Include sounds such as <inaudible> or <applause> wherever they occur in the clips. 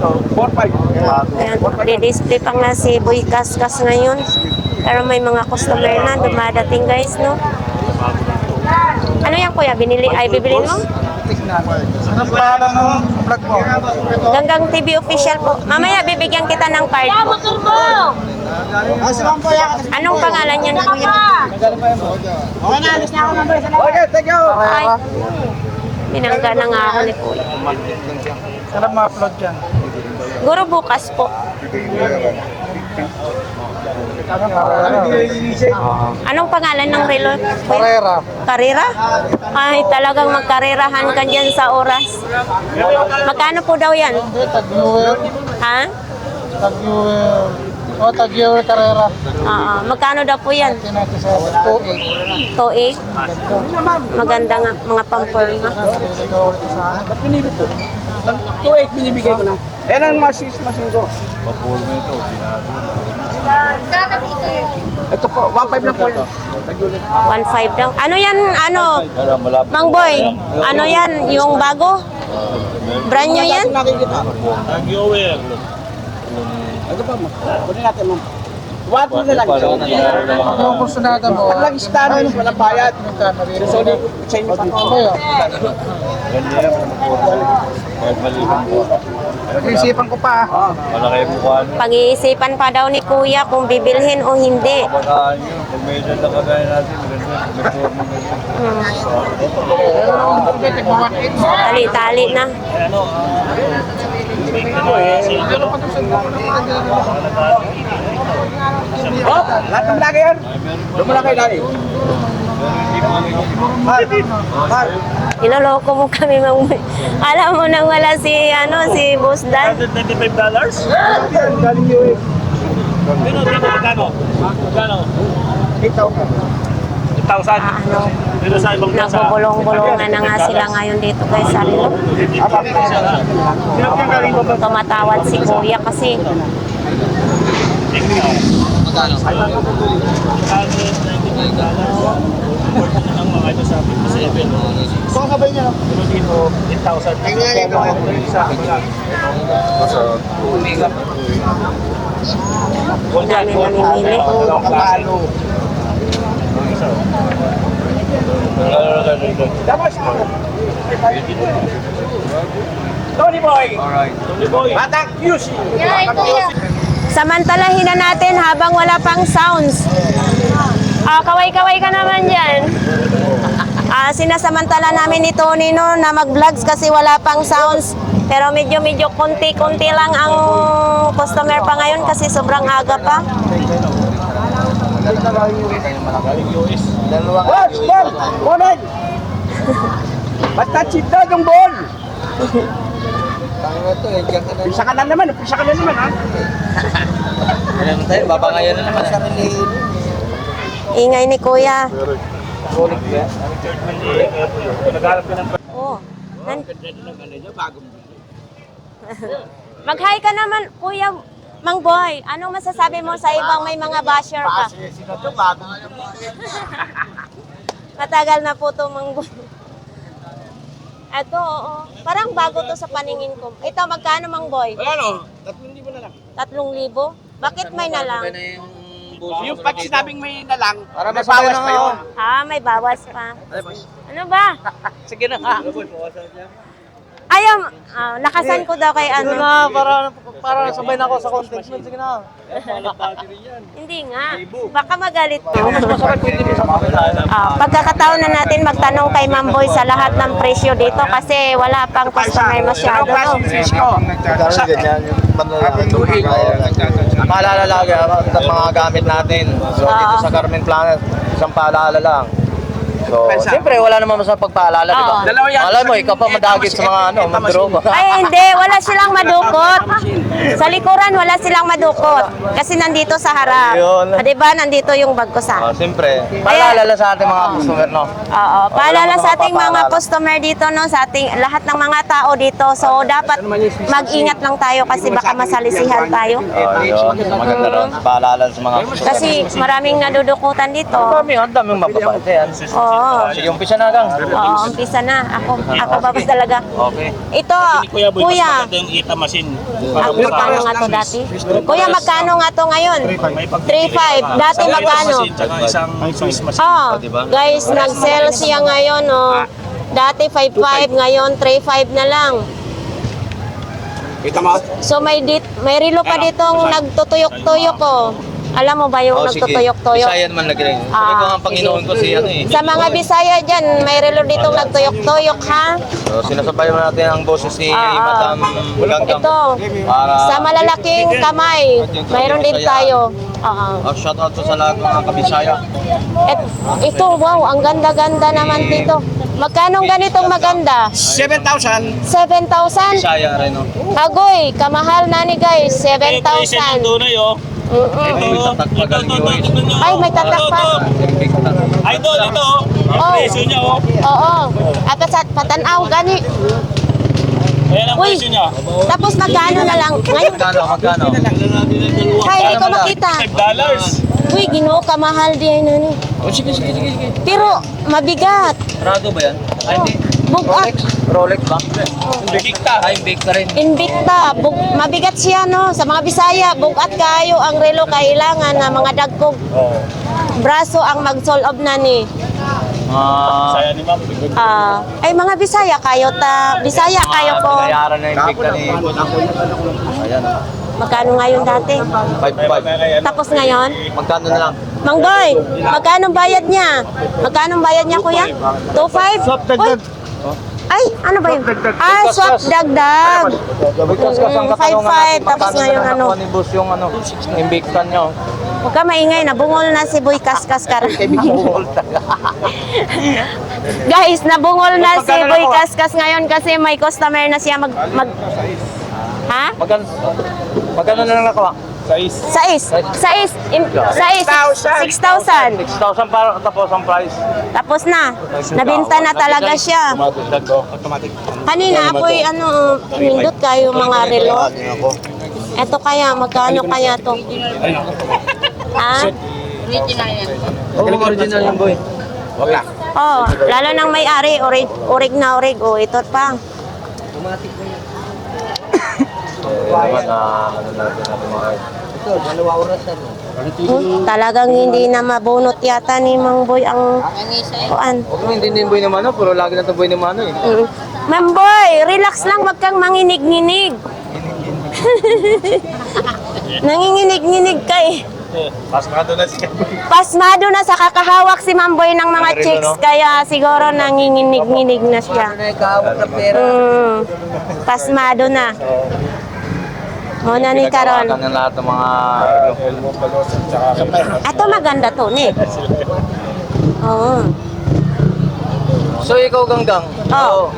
Ayan, di-display pa nga si Boy Kaskas ngayon. Pero may mga customer na dumadating guys, no? Ano yan kuya? Binili, ay bibilin mo? Anong pangalan ng vlog mo? Ganggang TV official po. Mamaya bibigyan kita ng card po. Yan. Anong pangalan niyan kuya? Okay na, alis na ako number. Okay, thank you. Ay, binangga na nga ako ni kuya. Sarap ma-upload yan. Guro bukas po. Anong pangalan ng relo? kuya? Carrera. Karera? Ay, talagang magkarerahan ka dyan sa oras. Magkano po daw yan? Ha? Tag-viewer. O, tag-viewer Carrera. Oo. Magkano daw po yan? 1997. 2.8. 2.8? Maganda nga, mga pamporma. Ba't 2.8 binibigay ko na? Yan ang masis masin ko. Ito po, 1.5 lang po yun. 1.5 daw. Ano yan? Ano? Mang Boy, ano yan? Yung bago? Brand new yan? Nakikita. Ito pa, ma'am. Kunin natin, ma'am. One two na lang. Ang kursunada mo. Ang lang stand, walang bayad. So, sa inyo pa ko. Isipan ko pa. Malaki yung mukha niyo. Pag-iisipan pa daw ni Kuya kung bibilhin o hindi. Baka nyo, kung may edad na kagaya natin, maganda. May forma ganyan. Tali-tali na. Oh, lahat ng lagi yan. Doon mo lang kayo lagi. Mar, Mar. Iloloko mo kami mang Alam mo nang wala si ano si Boss Dan. $195? Galing niyo eh. Pero, pero, magkano? Magkano? 8,000. 1,000? Ah, ano, Pero sa ibang bansa? nagpupulong-bulungan na nga sila ngayon dito galing ba ba? Tumatawad si Kuya kasi Magkano? Ang mga ito sa 57. So, sabay niya. Pero dito, 8,000. Ay, nga, ito. Isa, wala. ang dami namimili. Kapalo. Dapat siya. Tony Boy. Tony Boy. Batang QC. Samantalahin na natin habang wala pang sounds. Ah, kaway-kaway ka naman dyan. Ah, sinasamantala namin ni Tony no na mag-vlogs kasi wala pang sounds. Pero medyo-medyo konti-konti lang ang customer pa ngayon kasi sobrang aga pa. Watch, ball. Boneg. Basta chip daw yung ball. Pisa ka na naman, pisa ka na naman ha. Ano tayo? Babangayan na naman. Ingay ni Kuya. Oh. Nan- <laughs> Mag-hi ka naman, Kuya Mang Boy. Anong masasabi mo sa ibang may mga basher? Bago. <laughs> Matagal na po to Mang Boy. Ito, oo. Parang bago to sa paningin ko. Ito, magkano Mang Boy? Ano? Tatlong libo na lang. Tatlong libo? Bakit may na lang? Yung pag sinabing may na lang, Para may bawas pa yun. Ha, may bawas pa. Ano ba? <laughs> Sige na nga. Ayaw, ah, lakasan ko daw kay ano. para, para sabay na ako sa content mo. Sige na. <laughs> Hindi nga. Baka magalit. Masarap hindi sa mga. Ah, pagkakataon na natin magtanong kay Ma'am Boy sa lahat ng presyo dito kasi wala pang customer masyado. No? Ganyan yung Paalala lagi ang mga gamit natin. So dito sa Carmen Planet, isang paalala lang. So, siyempre wala naman sa pagpaalala, di ba? Oo. Dalawa yan. Alam mo, ikaw pa madagit sa mga ano, mandroba. Ay, hindi. Wala silang madukot. Sa likuran, wala silang madukot. Kasi nandito sa harap. Yun. Ah, di ba? Nandito yung bag ko Oh, sa. siyempre, paalala lang sa ating mga customer, no? Oo. Paalala sa ating mga mapapaalala. customer dito, no? Sa ating lahat ng mga tao dito. So, dapat mag-ingat lang tayo kasi baka masalisihan tayo. Oh, yun. Maganda rin. Paalala sa mga customer. Kasi maraming nadudukutan dito. Ang dami, ang daming yan. Oh, Oo. Sige, umpisa na gang. Oo, umpisa na. Ako, ako babas talaga. Okay. Ito, Kuya Boy, kuya, maganda yung ita machine. ah, magkano nga to dati? Kuya, magkano nga to ngayon? May pag 3.5. Dati magkano? tsaka isang Swiss machine. Oh, guys, nag-sell siya ngayon, oh. Dati 5.5, ngayon 3.5 na lang. Kita mo? So may dit, may relo pa ditong nagtutuyok-tuyok ko. Alam mo ba yung Oh, sige. nagtutuyok-tuyok? Bisaya naman lagi rin. Sabi Ah, ko ang Panginoon ko si ano eh. Sa mga Bisaya dyan, may relo ditong nagtuyok-tuyok ha. So, sinasabayan natin ang boses ni Ah, ah. Madam Ganggang. Ito, Para sa malalaking kamay, mayroon din tayo. Oo. Oh, shout out to sa lahat ng mga kabisaya. Et, ito, wow, ang ganda-ganda naman dito. Magkano ganitong maganda? 7,000. 7,000? Bisaya rin, no? Agoy, kamahal na ni guys, Eh, presyo ng 7,000. tunay, oh. Ito, May oh. tatak Ito, ito, ito, ito. Ay, may Ito. Idol, oh. Ang Oh. presyo niya, oh. Oo. At sa patanaw gani. Ayan ang Uy. presyo niya. Tapos magkano na lang? Ngayon, Magkano, magkano? hindi ko makita. $5 dollars. Uy, ginoo ka mahal di ay nani. Oh, sige, sige, sige, sige. Pero mabigat. Prado ba yan? Ay, hindi. Bugat. Rolex ba? Ay, big ka rin. Invicta, bug, mabigat siya no sa mga Bisaya, bugat kayo ang relo kailangan na mga dagkog braso ang mag-solve na ni. Ah, Saya ni ma'am. Ah, ay mga Bisaya kayo ta, Bisaya kayo po. Bayaran na ka ni Ayan. Magkano ngayon dati? 5-5. Tapos ngayon, Magkano na lang? Mang Boy, magkano bayad niya? Magkano bayad niya kuya? 2.5? Uy, Ay, ano ba yun? Ah, swap dagdag. Because kas ang Mm, katanungan 5-5, tapos magkano ngayon ano? nakuha ni boss yung ano, big kan niyo. Huwag ka maingay, nabungol na si Boy Kaskas kar. <laughs> <laughs> Guys, nabungol na si Magkano Boy nakuha? Kaskas ngayon kasi may customer na siya mag... mag ha? Magkano, magkano na lang nakuha? Sais. Sais. Im- Sais. 6,000. 6,000 para tapos ang price. Tapos na. Nabinta na talaga siya. Automatic. Kanina ako'y ano, pindot kayo mga relo. Eto kaya, magkano kaya to? Ha? Original yung boy. Wag na. Oh, lalo nang may-ari, orig, orig na orig. Oh, ito pa. Eh, <coughs> naman na ano natin natin mga Hmm, talagang hindi na mabunot yata ni Mang Boy ang kuan. Mo hindi din boy naman ano, puro lagi na ito boy naman ano eh. Mm. Mang Boy, relax lang, wag kang manginig-nginig. <laughs> Nanginginig-nginig ka eh. Pasmado na siya. Pasmado na sa kakahawak si Mamboy ng mga Relo, chicks, no? kaya siguro nanginginig-nginig na siya. Mm, pasmado na. O na ni Karon. Pinatawagan ng lahat ng mga Ato maganda to, ni. Oo. So ikaw ganggang. Oo.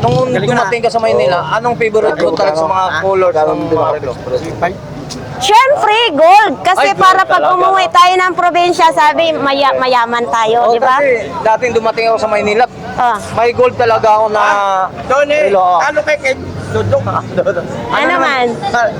Nung dumating ka sa Maynila, anong favorite mo talaga sa mga colors ng mga relo? Siyempre, gold. Kasi Ay, gold para pag talaga, umuwi tayo ng probinsya, sabi, maya, mayaman tayo, di ba? kasi dating dumating ako sa Maynila, Oh. may gold talaga ako na... Tony, Relo, oh. ano kay kay Dudong? <laughs> Ano man?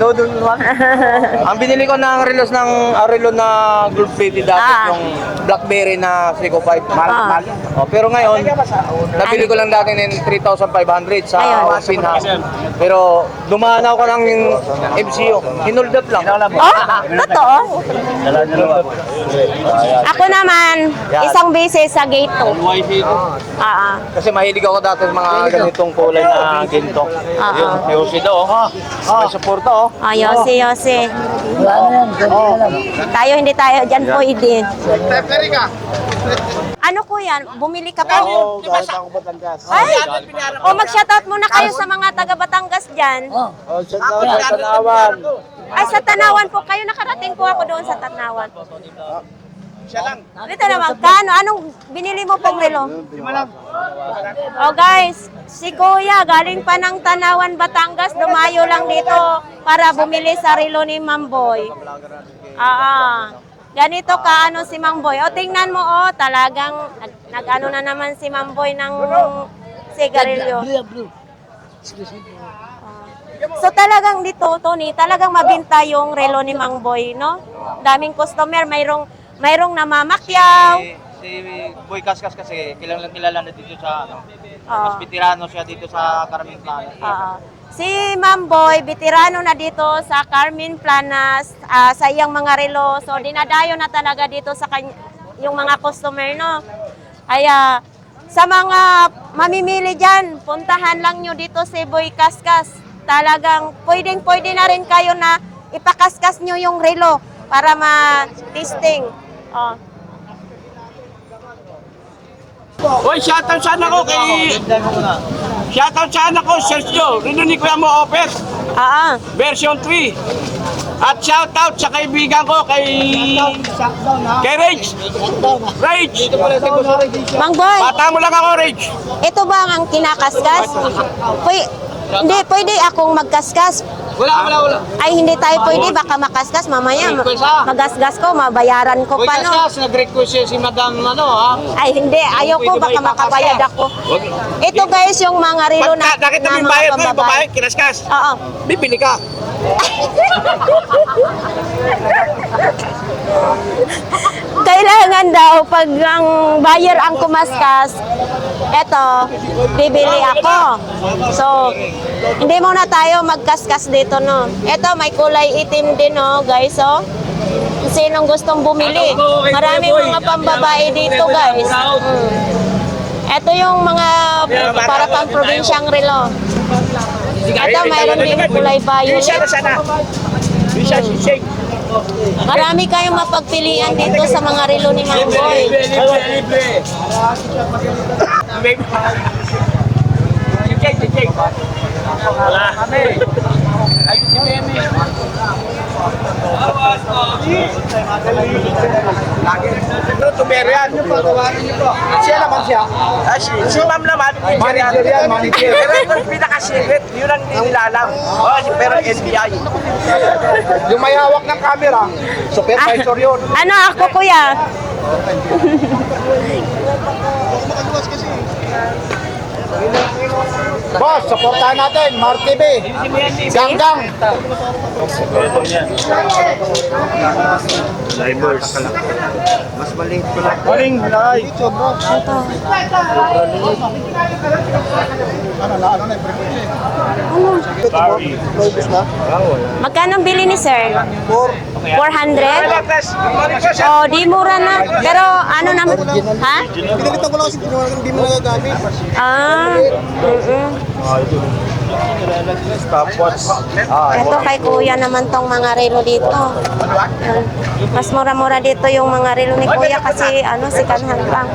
Dodo naman. <laughs> Ang binili ko ng relos ng ah, relo na gold plated dati Ah. yung Blackberry na Seiko 5. Ah. Oh, pero ngayon, nabili ko lang dati ng 3,500 sa Ayun. Pinha. Pero dumaan ako ng MCO. Hinold up lang. Oh, totoo? Ako naman, isang beses sa gate 2. Ah, ah. Kasi mahilig ako dati sa mga ganitong kulay na ginto. Ah, Yun, may usido oh. May suporta oh. Oh, Yose, Yose. Tayo, hindi tayo dyan pwede. Pwede ka. Ano ko yan? Bumili ka pa? Oo, galit ako Batangas. Ay! O, mag-shoutout muna kayo sa mga taga Batangas dyan. Oh, shout out sa Tanawan. Ay, sa Tanawan po. Kayo nakarating po ako doon sa Tanawan. Siya lang. Dito naman, kano? Anong binili mo pong relo? Oh guys, si Kuya galing pa ng Tanawan, Batangas, dumayo lang dito para bumili sa relo ni Mamboy. Ah, ah. Ganito ka ano si Mamboy. O tingnan mo oh, talagang nag, nag-ano na naman si Mamboy ng sigarilyo. So talagang dito, Tony, talagang mabinta yung relo ni Mang Boy, no? Daming customer, mayroong mayroong namamakyaw, Si Boy Kaskas kasi kilalang kilala na dito sa ano. Oo. Mas veterano siya dito sa Karaming Plano. Oo. Si Ma'am Boy, veterano na dito sa Carmen Planas, ah, sa iyang mga relo. So, dinadayo na talaga dito sa kany- yung mga customer, no? Kaya, sa mga mamimili dyan, puntahan lang nyo dito si Boy Kaskas. Talagang pwedeng pwede na rin kayo na ipakaskas nyo yung relo para ma-testing. Oh. Hoy, shoutout sana ko kay... Shoutout sana ko, Sergio. Rino ni Kuya mo offer. Ah, ah. Version 3. At shoutout sa kaibigan ko kay... Kay Rage. Rage. Mang Boy, Bata mo lang ako, Rage. ito ba ang kinakaskas? Pwede, hindi, pwede akong magkaskas. Wala, wala, wala. Ay, hindi tayo pwede. Baka makaskas mamaya. Magasgas ko, mabayaran ko pa, no? Kaskas, nag-request siya si Madam ano ha. Ay, hindi. Ayoko, baka makabayad ako. Ito guys, yung mga relo na, Pagka nakita mo na yung mga bayad mo, yung babae, kinaskas. Oo. Bibili ka. <laughs> Kailangan daw, pag ang buyer ang kumaskas, eto, bibili ako. So, hindi muna tayo magkaskas dito, no? Eto, may kulay itim din, no, guys, oh. Sinong gustong bumili? Maraming mga pambabae dito, guys. Mm. Ito yung mga para pang probinsyang relo. Ito, mayroon din kulay violet. Shake. Marami kayong mapagpilian dito sa mga relo ni Mang Boy. Babe. Si Shake, si Shake. Wala. Ayun si Meme. Ano tumero yan? Siya naman siya. Ah, si, si Ma'am naman, Manager yan, manager. Pero yung pinaka-secret, yun ang nilalam. Oh, pero NBI. Yung may hawak ng camera, supervisor yun. Ano ako, kuya? <laughs> <laughs> Boss, supportahan natin, Mar TV. Ganggang. Maling live. Ito. Ano na, ano na, Ano? Magkano bili ni sir? 400? Oh, di mura na. Pero ano na? Ha? Pinalitan ko lang kasi hindi mo nagagamit. Ah. Mm-mm. Stopwatch. Ito kay kuya naman tong mga relo dito. Mas mura-mura dito yung mga relo ni kuya kasi ano, si kanhan lang.